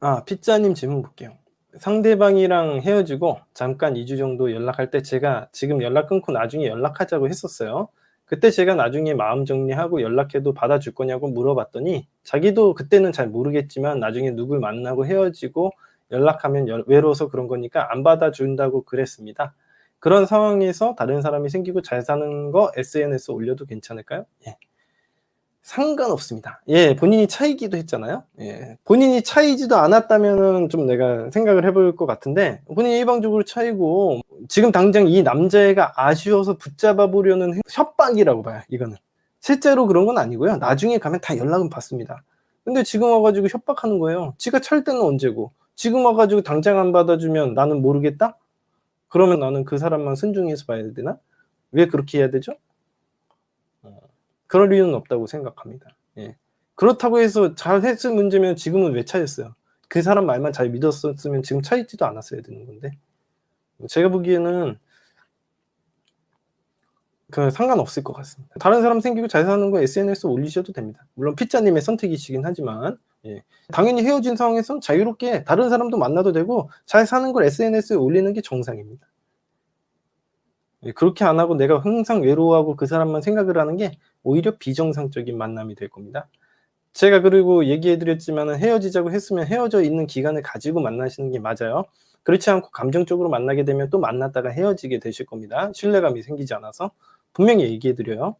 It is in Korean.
아, 피자님 질문 볼게요. 상대방이랑 헤어지고 잠깐 2주 정도 연락할 때 제가 지금 연락 끊고 나중에 연락하자고 했었어요. 그때 제가 나중에 마음 정리하고 연락해도 받아줄 거냐고 물어봤더니 자기도 그때는 잘 모르겠지만 나중에 누굴 만나고 헤어지고 연락하면 여- 외로워서 그런 거니까 안 받아준다고 그랬습니다. 그런 상황에서 다른 사람이 생기고 잘 사는 거 SNS 올려도 괜찮을까요? 예. 상관없습니다. 예, 본인이 차이기도 했잖아요. 예, 본인이 차이지도 않았다면은 좀 내가 생각을 해볼 것 같은데 본인이 일방적으로 차이고 지금 당장 이 남자애가 아쉬워서 붙잡아 보려는 행- 협박이라고 봐요. 이거는 실제로 그런 건 아니고요. 나중에 가면 다 연락은 받습니다. 근데 지금 와가지고 협박하는 거예요. 지가 찰 때는 언제고 지금 와가지고 당장 안 받아주면 나는 모르겠다? 그러면 나는 그 사람만 순종해서 봐야 되나? 왜 그렇게 해야 되죠? 어, 그럴 이유는 없다고 생각합니다. 예. 그렇다고 해서 잘 했을 문제면 지금은 왜 차였어요? 그 사람 말만 잘 믿었었으면 지금 차있지도 않았어야 되는 건데. 제가 보기에는 그 상관없을 것 같습니다. 다른 사람 생기고 잘 사는 거 SNS 에 올리셔도 됩니다. 물론 피자님의 선택이시긴 하지만 예. 당연히 헤어진 상황에선 자유롭게 다른 사람도 만나도 되고 잘 사는 걸 SNS에 올리는 게 정상입니다. 예, 그렇게 안 하고 내가 항상 외로워하고 그 사람만 생각을 하는 게 오히려 비정상적인 만남이 될 겁니다. 제가 그리고 얘기해드렸지만 헤어지자고 했으면 헤어져 있는 기간을 가지고 만나시는 게 맞아요. 그렇지 않고 감정적으로 만나게 되면 또 만났다가 헤어지게 되실 겁니다. 신뢰감이 생기지 않아서 분명히 얘기해드려요.